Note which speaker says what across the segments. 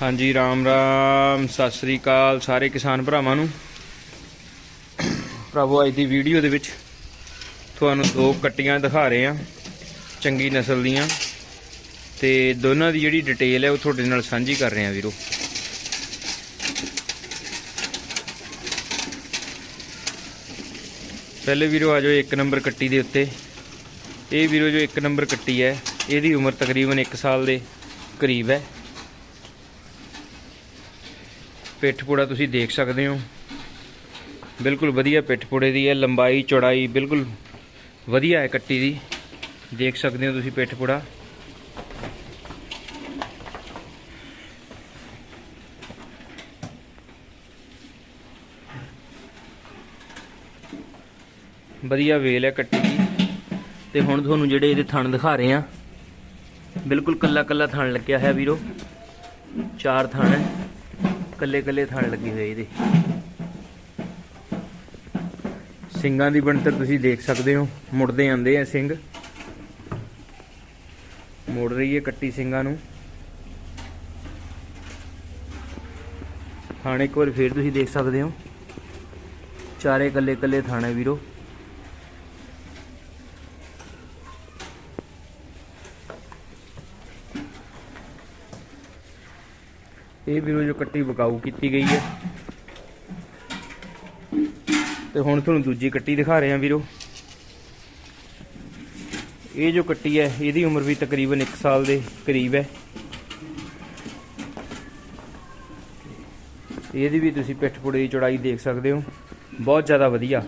Speaker 1: ਹਾਂਜੀ, ਰਾਮ ਰਾਮ, ਸਤਿ ਸ੍ਰੀ ਅਕਾਲ ਸਾਰੇ ਕਿਸਾਨ ਭਰਾਵਾਂ ਨੂੰ। ਪ੍ਰਭੂ, ਅੱਜ ਦੀ ਵੀਡੀਓ ਦੇ ਵਿੱਚ ਤੁਹਾਨੂੰ ਦੋ ਕੱਟੀਆਂ ਦਿਖਾ ਰਹੇ ਹਾਂ, ਚੰਗੀ ਨਸਲ ਦੀਆਂ। ਤੇ ਦੋਨਾਂ ਦੀ ਜਿਹੜੀ ਡਿਟੇਲ ਹੈ ਉਹ ਤੁਹਾਡੇ ਨਾਲ ਸਾਂਝੀ ਕਰ ਰਹੇ ਹਾਂ ਵੀਰੋ। ਪਹਿਲੇ ਵੀਰੋ, ਆ ਜਾਓ ਇੱਕ ਨੰਬਰ ਕੱਟੀ ਦੇ ਉੱਤੇ। ਇਹ ਵੀਰੋ, ਜੋ ਇੱਕ ਨੰਬਰ ਕੱਟੀ ਹੈ, ਇਹਦੀ ਉਮਰ ਤਕਰੀਬਨ 1 ਸਾਲ ਦੇ ਕਰੀਬ ਹੈ। ਪਿੱਠ ਪੂੜਾ ਤੁਸੀਂ ਦੇਖ ਸਕਦੇ ਹੋ। ਬਿਲਕੁਲ ਵਧੀਆ ਪਿੱਠ ਪੂੜੇ ਦੀ ਹੈ, ਲੰਬਾਈ, ਚੌੜਾਈ ਬਿਲਕੁਲ ਵਧੀਆ ਹੈ ਕੱਟੀ ਦੀ। ਦੇਖ ਸਕਦੇ ਹੋ ਤੁਸੀਂ ਪਿੱਠ ਪੂੜਾ ਵਧੀਆ ਵੇਲ ਹੈ ਕੱਟੀ ਦੀ। ਤੇ ਹੁਣ ਤੁਹਾਨੂੰ ਜਿਹੜੇ ਇਹਦੇ ਥਣ ਦਿਖਾ ਰਹੇ ਆ ਬਿਲਕੁਲ ਕੱਲਾ ਕੱਲਾ ਥਣ ਲੱਗਿਆ ਹੈ ਵੀਰੋ। ਚਾਰ ਥਣ ਹੈ। ਕੱਲੇ ਕੱਲੇ ਥਣ ਲੱਗੇ ਹੋਏ ਇਹਦੇ। ਸਿੰਘਾਂ ਦੀ ਬਣਤਰ ਤੁਸੀਂ ਦੇਖ ਸਕਦੇ ਹੋ, ਮੁੜਦੇ ਆਂਦੇ ਆ ਸਿੰਘ ਮੁੜ ਰਹੀ ਹੈ ਕੱਟੀ ਸਿੰਘਾਂ ਨੂੰ। ਥਾਣੇ ਇੱਕ ਵਾਰ ਫੇਰ ਤੁਸੀਂ ਦੇਖ ਸਕਦੇ ਹੋ। ਚਾਰੇ ਕੱਲੇ ਕੱਲੇ ਥਾਣੇ ਵੀਰੋ। ਇਹ ਵੀਰੋ ਜੋ ਕੱਟੀ ਬਕਾਊ ਕੀਤੀ ਗਈ ਹੈ। ਤੇ ਹੁਣ ਤੁਹਾਨੂੰ ਦੂਜੀ ਕੱਟੀ ਦਿਖਾ ਰਹੇ ਹਾਂ ਵੀਰੋ। ਇਹ ਜੋ ਕੱਟੀ ਹੈ, ਇਹਦੀ ਉਮਰ ਵੀ ਤਕਰੀਬਨ 1 ਸਾਲ ਦੇ ਕਰੀਬ ਹੈ। ਇਹਦੀ ਵੀ ਤੁਸੀਂ ਪਿੱਠ ਪੁੜੇ ਦੀ ਚੌੜਾਈ ਦੇਖ ਸਕਦੇ ਹੋ। ਬਹੁਤ ਜ਼ਿਆਦਾ ਵਧੀਆ।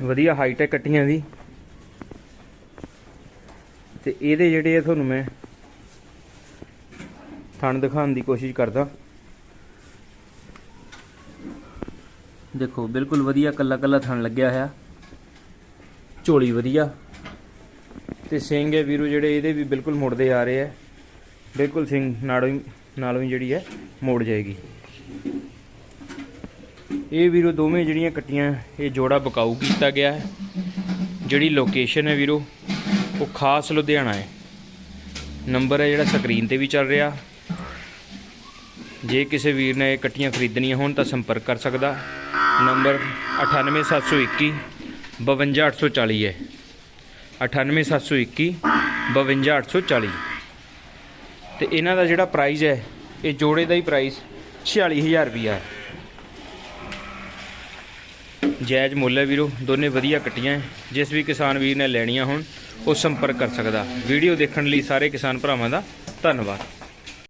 Speaker 1: ਵਧੀਆ ਹਾਈਟ ਹੈ ਕੱਟੀਆਂ ਦੀ। ਤੇ ਇਹਦੇ ਜਿਹੜੇ ਆ ਤੁਹਾਨੂੰ ਮੈਂ ਥਣ ਦਿਖਾਉਣ ਦੀ ਕੋਸ਼ਿਸ਼ ਕਰਦਾ। ਦੇਖੋ, ਬਿਲਕੁਲ ਵਧੀਆ, ਕੱਲਾ ਕੱਲਾ ਥਣ ਲੱਗਿਆ ਹੋਇਆ। ਝੋਲੀ ਵਧੀਆ। ਤੇ ਸਿੰਘ ਹੈ ਵੀਰੋ, ਜਿਹੜੇ ਇਹਦੇ ਵੀ ਬਿਲਕੁਲ ਮੁੜਦੇ ਆ ਰਹੇ ਆ ਬਿਲਕੁਲ ਸਿੰਘ ਨਾਲੋਂ ਹੀ ਨਾਲੋਂ ਹੀ ਜਿਹੜੀ ਹੈ, ਮੋੜ ਜਾਏਗੀ। ਇਹ ਵੀਰੋ, ਦੋਵੇਂ ਜਿਹੜੀਆਂ ਕੱਟੀਆਂ, ਇਹ ਜੋੜਾ ਬਕਾਊ ਕੀਤਾ ਗਿਆ ਹੈ। ਜਿਹੜੀ ਲੋਕੇਸ਼ਨ ਹੈ ਵੀਰੋ, ਉਹ ਖਾਸ ਲੁਧਿਆਣਾ ਹੈ। ਨੰਬਰ ਹੈ ਜਿਹੜਾ ਸਕਰੀਨ ਤੇ ਵੀ ਚੱਲ ਰਿਹਾ। ਜੇ ਕਿਸੇ ਵੀਰ ਨੇ ਇਹ ਕੱਟੀਆਂ ਖਰੀਦਣੀਆਂ ਹੋਣ ਤਾਂ ਸੰਪਰਕ ਕਰ ਸਕਦਾ। ਨੰਬਰ 98721 52840 ਹੈ। 98721 52840 ਤੇ ਇਹਨਾਂ ਦਾ ਜਿਹੜਾ ਪ੍ਰਾਈਸ ਹੈ, ਇਹ ਜੋੜੇ ਦਾ ਹੀ ਪ੍ਰਾਈਸ 46000 ਰੁਪਿਆ ਹੈ। ਜਾਇਜ਼ ਮੁੱਲ ਹੈ ਵੀਰੋ, ਦੋਨੇ ਵਧੀਆ ਕੱਟੀਆਂ ਜਿਸ ਵੀ ਕਿਸਾਨ ਵੀਰ ਨੇ ਲੈਣੀਆਂ ਹੋਣ, ਉਹ ਸੰਪਰਕ ਕਰ ਸਕਦਾ। ਵੀਡੀਓ ਦੇਖਣ ਲਈ ਸਾਰੇ ਕਿਸਾਨ ਭਰਾਵਾਂ ਦਾ ਧੰਨਵਾਦ।